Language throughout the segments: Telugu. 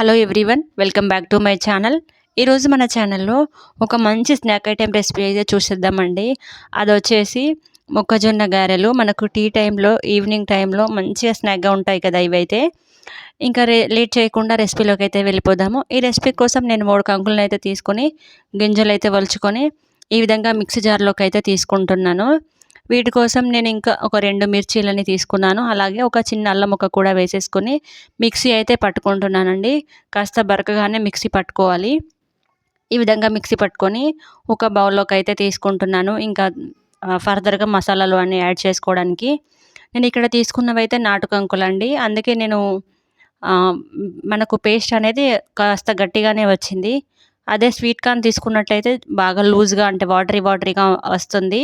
Hello everyone welcome back to my channel. ఈరోజు మన ఛానల్లో ఒక మంచి స్నాక్ ఐటెం రెసిపీ అయితే చూసేద్దామండి. అది వచ్చేసి మొక్కజొన్న గారెలు. మనకు టీ టైంలో ఈవినింగ్ టైంలో మంచిగా స్నాక్గా ఉంటాయి కదా ఇవైతే. ఇంకా రే లేట్ చేయకుండా రెసిపీలోకి అయితే వెళ్ళిపోదాము. ఈ రెసిపీ కోసం నేను మూడు కంకులను అయితే తీసుకొని గింజలు అయితే వలుచుకొని ఈ విధంగా మిక్సీ జార్లోకి అయితే తీసుకుంటున్నాను. వీటి కోసం నేను ఇంకా ఒక రెండు మిర్చీలని తీసుకున్నాను. అలాగే ఒక చిన్న అల్లముక్క కూడా వేసేసుకొని మిక్సీ అయితే పట్టుకుంటున్నానండి. కాస్త బరకగానే మిక్సీ పట్టుకోవాలి. ఈ విధంగా మిక్సీ పట్టుకొని ఒక బౌల్లోకి అయితే తీసుకుంటున్నాను. ఇంకా ఫర్దర్గా మసాలాలు అన్నీ యాడ్ చేసుకోవడానికి. నేను ఇక్కడ తీసుకున్నవి అయితే నాటుకంకులండి అందుకే నేను మనకు పేస్ట్ అనేది కాస్త గట్టిగానే వచ్చింది. అదే స్వీట్ కార్న్ తీసుకున్నట్లయితే బాగా లూజ్గా అంటే వాటరీ వాటరీగా వస్తుంది.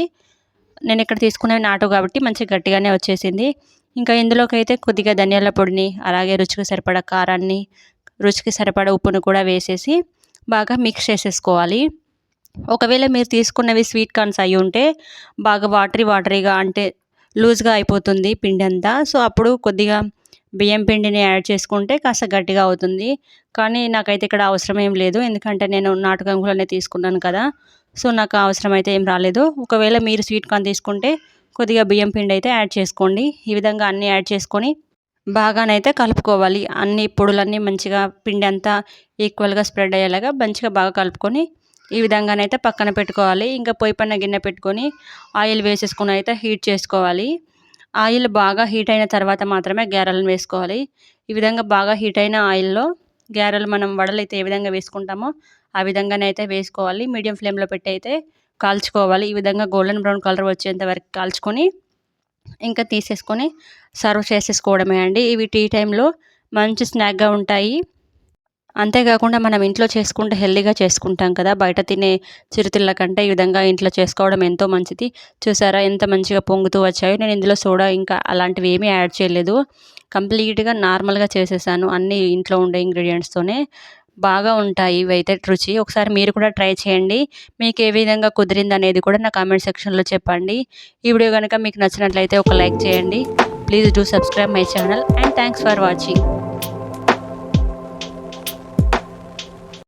నేను ఇక్కడ తీసుకునే నాటు కాబట్టి మంచి గట్టిగానే వచ్చేసింది. ఇంకా ఇందులోకి అయితే కొద్దిగా ధనియాల పొడిని అలాగే రుచికి సరిపడా కారాన్ని రుచికి సరిపడా ఉప్పును కూడా వేసేసి బాగా మిక్స్ చేసేసుకోవాలి. ఒకవేళ మీరు తీసుకున్నవి స్వీట్ కార్న్స్ అయి ఉంటే బాగా వాటరీ వాటరీగా అంటే లూజ్గా అయిపోతుంది పిండి అంతా. సో అప్పుడు కొద్దిగా బియ్యం పిండిని యాడ్ చేసుకుంటే కాస్త గట్టిగా అవుతుంది. కానీ నాకైతే ఇక్కడ అవసరం ఏం లేదు. ఎందుకంటే నేను నాటుకంకులనే తీసుకున్నాను కదా. సో నాకు అవసరం అయితే ఏం రాలేదు. ఒకవేళ మీరు స్వీట్ కార్న్ తీసుకుంటే కొద్దిగా బియ్యం పిండి అయితే యాడ్ చేసుకోండి. ఈ విధంగా అన్నీ యాడ్ చేసుకొని బాగానైతే కలుపుకోవాలి. అన్ని పొడులన్నీ మంచిగా పిండి అంతా ఈక్వల్గా స్ప్రెడ్ అయ్యేలాగా మంచిగా బాగా కలుపుకొని ఈ విధంగానైతే పక్కన పెట్టుకోవాలి. ఇంకా పొయ్యి పైన గిన్నె పెట్టుకొని ఆయిల్ వేసేసుకుని అయితే హీట్ చేసుకోవాలి. ఆయిల్ బాగా హీట్ అయిన తర్వాత మాత్రమే గారెలను వేసుకోవాలి. ఈ విధంగా బాగా హీట్ అయిన ఆయిల్లో గారెలు మనం వడలు అయితే ఏ విధంగా వేసుకుంటామో ఆ విధంగానైతే వేసుకోవాలి. మీడియం ఫ్లేమ్లో పెట్టి అయితే కాల్చుకోవాలి. ఈ విధంగా గోల్డెన్ బ్రౌన్ కలర్ వచ్చేంత వరకు కాల్చుకొని ఇంకా తీసేసుకొని సర్వ్ చేసేసుకోవడమే అండి. ఇవి టీ టైంలో మంచి స్నాక్గా ఉంటాయి. అంతేకాకుండా మనం ఇంట్లో చేసుకుంటే హెల్దీగా చేసుకుంటాం కదా బయట తినే చిరుతిళ్ళ కంటే ఈ విధంగా ఇంట్లో చేసుకోవడం ఎంతో మంచిది. చూసారా ఎంత మంచిగా పొంగుతూ వచ్చాయో. నేను ఇందులో సోడా ఇంకా అలాంటివి ఏమీ యాడ్ చేయలేదు. కంప్లీట్గా నార్మల్గా చేసేసాను అన్నీ ఇంట్లో ఉండే ఇంగ్రీడియంట్స్తోనే బాగా ఉంటాయి ఇవైతే రుచి. ఒకసారి మీరు కూడా ట్రై చేయండి. మీకు ఏ విధంగా కుదిరింది అనేది కూడా నా కామెంట్ సెక్షన్లో చెప్పండి. ఈ వీడియో కనుక మీకు నచ్చినట్లయితే ఒక లైక్ చేయండి. Please do subscribe my channel and thanks for watching.